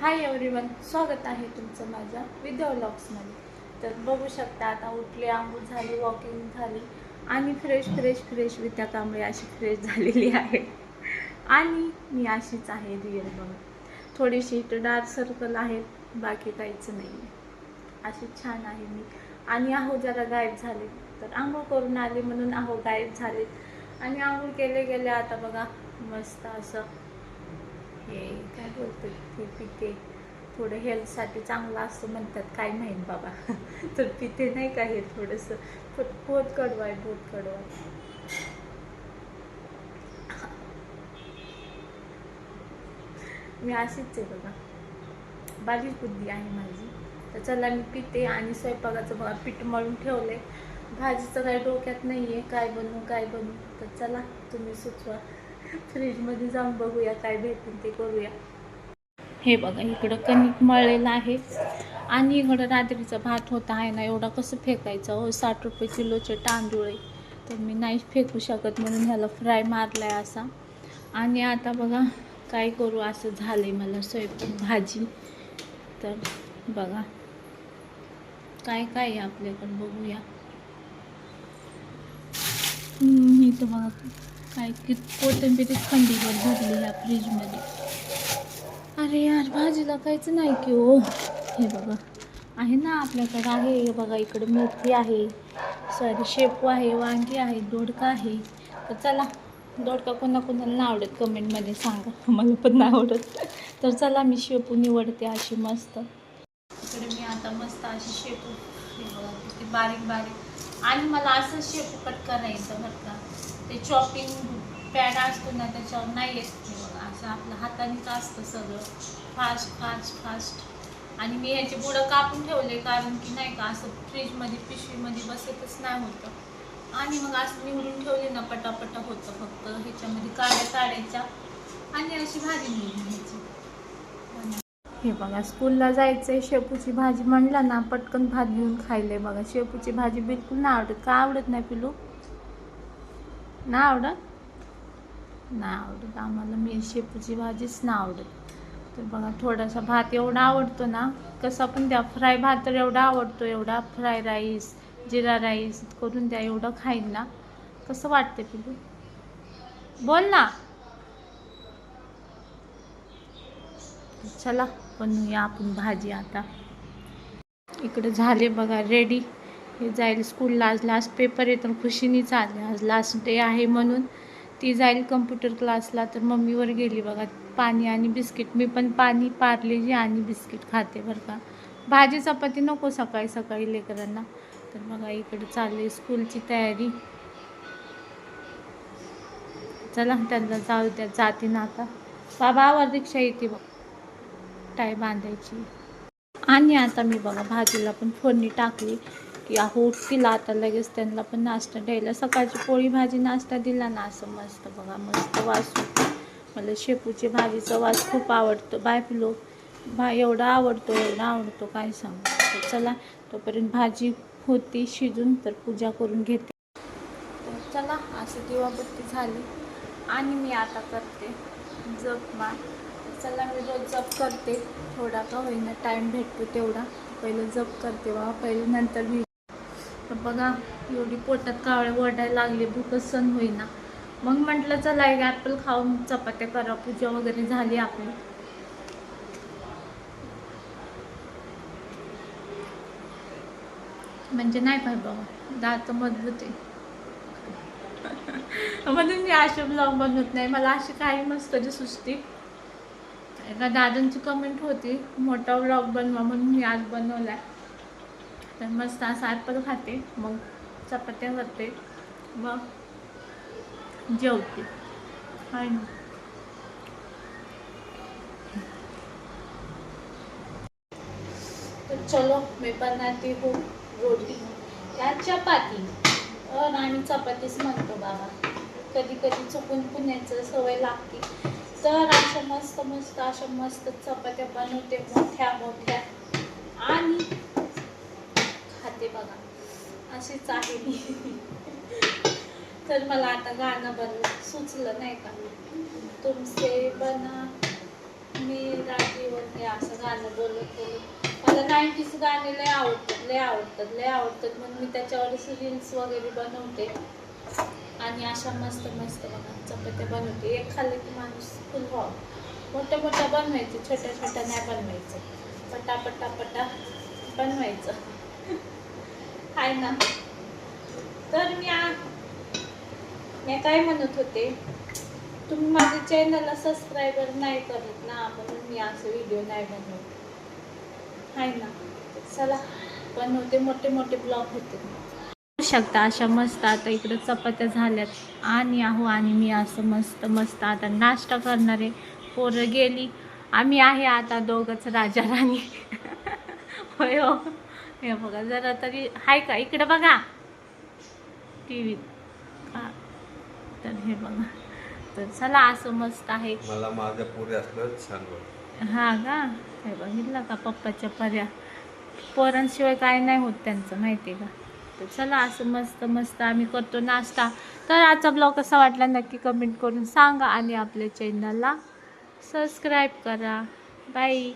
Hi everyone स्वागत आहे तुमचं माझ्या विद्या व्लॉग्समध्ये तर बघू शकता आता उठले आंघोळ झाली वॉकिंग झाली आणि fresh fresh fresh Vidya Kamble अशी फ्रेश झालेली आहे. आणि मी अशीच आहे रिअल बघा थोडीशी इथं डार्क सर्कल आहे बाकी काहीच नाही आहे अशी छान आहे मी. आणि आहो जरा गायब झाले. तर आंघोळ करून आले म्हणून आहो गायब झाले. आणि आंघोळ केले गेले आता बघा मस्त असं हे काय बोलतो ते पिते थोडं हेल्थसाठी चांगलं असतं म्हणतात. काय माहीत बाबा. तर पिते नाही का हे थोडंसं? पण बहुत कडवा आहे कडवा मी अशीच आहे बघा. बारीक बुद्धी आहे माझी. तर चला मी पिते आणि स्वयंपाकाचं बघा पीठ मळून ठेवलंय. भाजीचं काही डोक्यात नाही आहे काय बनवू काय बनवू? तर चला तुम्ही सुचवा. फ्रीजमध्ये जाऊन बघूया काय भेटेल ते करूया. हे बघा इकडं कणिक मळलेलं आहे. आणि इकडं रात्रीचा भात होता आहे ना एवढा कसं फेकायचं? हो साठ रुपये किलोचे तांदूळ आहे. तर मी नाही फेकू शकत म्हणून ह्याला फ्राय मारलाय असा. आणि आता बघा काय करू? असं झालंय मला स्वयंपाक भाजी. तर बघा काय काय आहे आपल्याकडं बघूया. मी तर बघा. काय की कोथिंबीरीच खंडीवर भरली ह्या फ्रीजमध्ये. अरे यार भाजीला काहीच नाही की ओ हे बघा आहे ना आपल्याकडं आहे. हे बघा इकडं मेथी आहे. सॉरी शेपू आहे वांगी आहे दोडका आहे. तर चला दोडका कोणा कोणाला नाही आवडत कमेंटमध्ये सांगा. मला पण नाही आवडत. तर चला मी शेपू निवडते अशी मस्त. इकडे मी आता मस्त अशी शेपू. हे बघा किती बारीक बारीक आणि मला असं शेपू कट करायचं बरं का. ते चॉपिंग पॅड असतो ना त्याच्यावर नाही येत ते बघा. असं आपलं हातानेच असतं सगळं? फास्ट फास्ट फास्ट आणि मी ह्याचे बुडं कापून ठेवले कारण की नाही का असं फ्रीजमध्ये पिशवीमध्ये बसतच नाही होतं. आणि मग असं निवडून ठेवले ना पटापटा होतं फक्त. ह्याच्यामध्ये काड्या काढायच्या आणि अशी भाजी निवडून घ्यायची. हे बघा स्कूलला जायचंय शेपूची भाजी म्हणला ना पटकन भात घेऊन खायले बघा. शेपूची भाजी बिलकुल नाही आवडत. का आवडत नाही पिलू? नाही आवडत? नाही आवडत. आम्हाला मी शेपूची भाजीच ना आवडत. तर बघा थोडासा भात एवढा आवडतो ना कसा पण द्या. फ्राय भात तर एवढा आवडतो एवढा फ्राय राईस जिरा राईस करून द्या एवढं खाईन ना. कसं वाटते पिलू? बोल ना. चला बनवूया आपण भाजी आता. इकडे झाले बघा रेडी हे जाईल स्कूलला आज लास्ट पेपर आहे तर खुशीने चालले आज लास्ट डे आहे म्हणून. ती जाईल कम्प्युटर क्लासला तर मम्मीवर गेली बघा. पाणी आणि बिस्किट मी पण पाणी पार्लेजी आणि बिस्किट खाते बरं का. भाजी चपाती नको सकाळी सकाळी लेकरांना. तर बघा इकडे चालली स्कूलची तयारी. चला त्यांना जाऊ द्या जाते ना आता. बाबा आवर रिक्षा येते बघ. टाय बांधायची. आणि आता मी बघा भाजीला पण फोडणी टाकली की अहो उठतील आता लगेच त्यांना पण नाश्ता द्यायला. सकाळची पोळी भाजी नाश्ता दिला ना असं मस्त बघा मस्त वास मला शेपूची भाजीचा वास खूप आवडतो. बाय पिलो भा एवढा आवडतो एवढा आवडतो काय सांगू. तर चला तोपर्यंत भाजी होती शिजून तर पूजा करून घेते. तर चला असं दिवाबत्ती झाली. आणि मी आता करते जपमा चला मी रोज जप करते. थोडा का होईना टाईम भेटतो तेवढा. पहिलं जप करते बाबा. पहिले नंतर मी बघा एवढी पोटात कावळे ओरडायला लागले भूकच सण होईना. मग म्हटलं चला एक ॲपल खाऊन चपात्या करा. पूजा वगैरे झाली आपली. म्हणजे नाही पाहिजे बाबा. दात मजबूत आहे. म्हणून मी असे ब्लॉग बनवत नाही. मला अशी काही मस्त जी सुचते एका दादांची कमेंट होती मोठा ब्लॉग बनवा म्हणून मी आज बनवलाय. तर मस्त आज ॲपल खाते मग चपात्या करते मग जेवते. हाय ना. तर चलो मी बनाती हो रोटी या चपाती. अन आम्ही चपातीच म्हणतो बाबा. कधी कधी चुकून पुण्याचं सवय लागते. तर अशा मस्त मस्त अशा मस्त चपात्या बनवते मोठ्या मोठ्या. आणि खाते बघा. अशीच आहे मी. तर मला आता गाणं बन सुचलं नाही का? तुमसे बना मी राजीवरती असं गाणं बोलत बोलत. मला नाईन्टीज गाणे लय आवडतात लय आवडतात लय आवडतात. म्हणून मी त्याच्यावर रील्स वगैरे बनवते. आणि अशा मस्त मस्त बघा चपात्या बनवते. एक खाल्ले की माणूस फुल व्हावं मोठ्या मोठ्या बनवायचे छोट्या छोट्या नाही बनवायचं. पटा पटा पटा बनवायचं. आहे ना? तर मी मी काय म्हणत होते? तुम्ही माझ्या चॅनलला सबस्क्रायबर नाही करत ना म्हणून मी असं व्हिडिओ नाही बनवत. आहे ना? चला बनवते मोठे मोठे ब्लॉग होते. शकता अशा मस्त आता इकडं चपात्या झाल्यात. आणि आहो आणि मी असं मस्त मस्त आता नाश्ता करणार आहे पोरं गेली. आम्ही आहे आता दोघंच राजा राणी. होय हो. हे बघा जरा तरी हाय का? इकडे बघा. टी व्हीत तर हे बघा. तर चला असं मस्त आहे. मला माझ्या असलं छान हा का? हे बघितलं का? पप्पाच्या पर्या. पोरांशिवाय काय नाही होत त्यांचं माहिती आहे का? तर चला असं मस्त मस्त आम्ही करतो नाश्ता. तर आजचा ब्लॉग कसा वाटला नक्की कमेंट करून सांगा आणि आपल्या चॅनलला सबस्क्राईब करा. बाय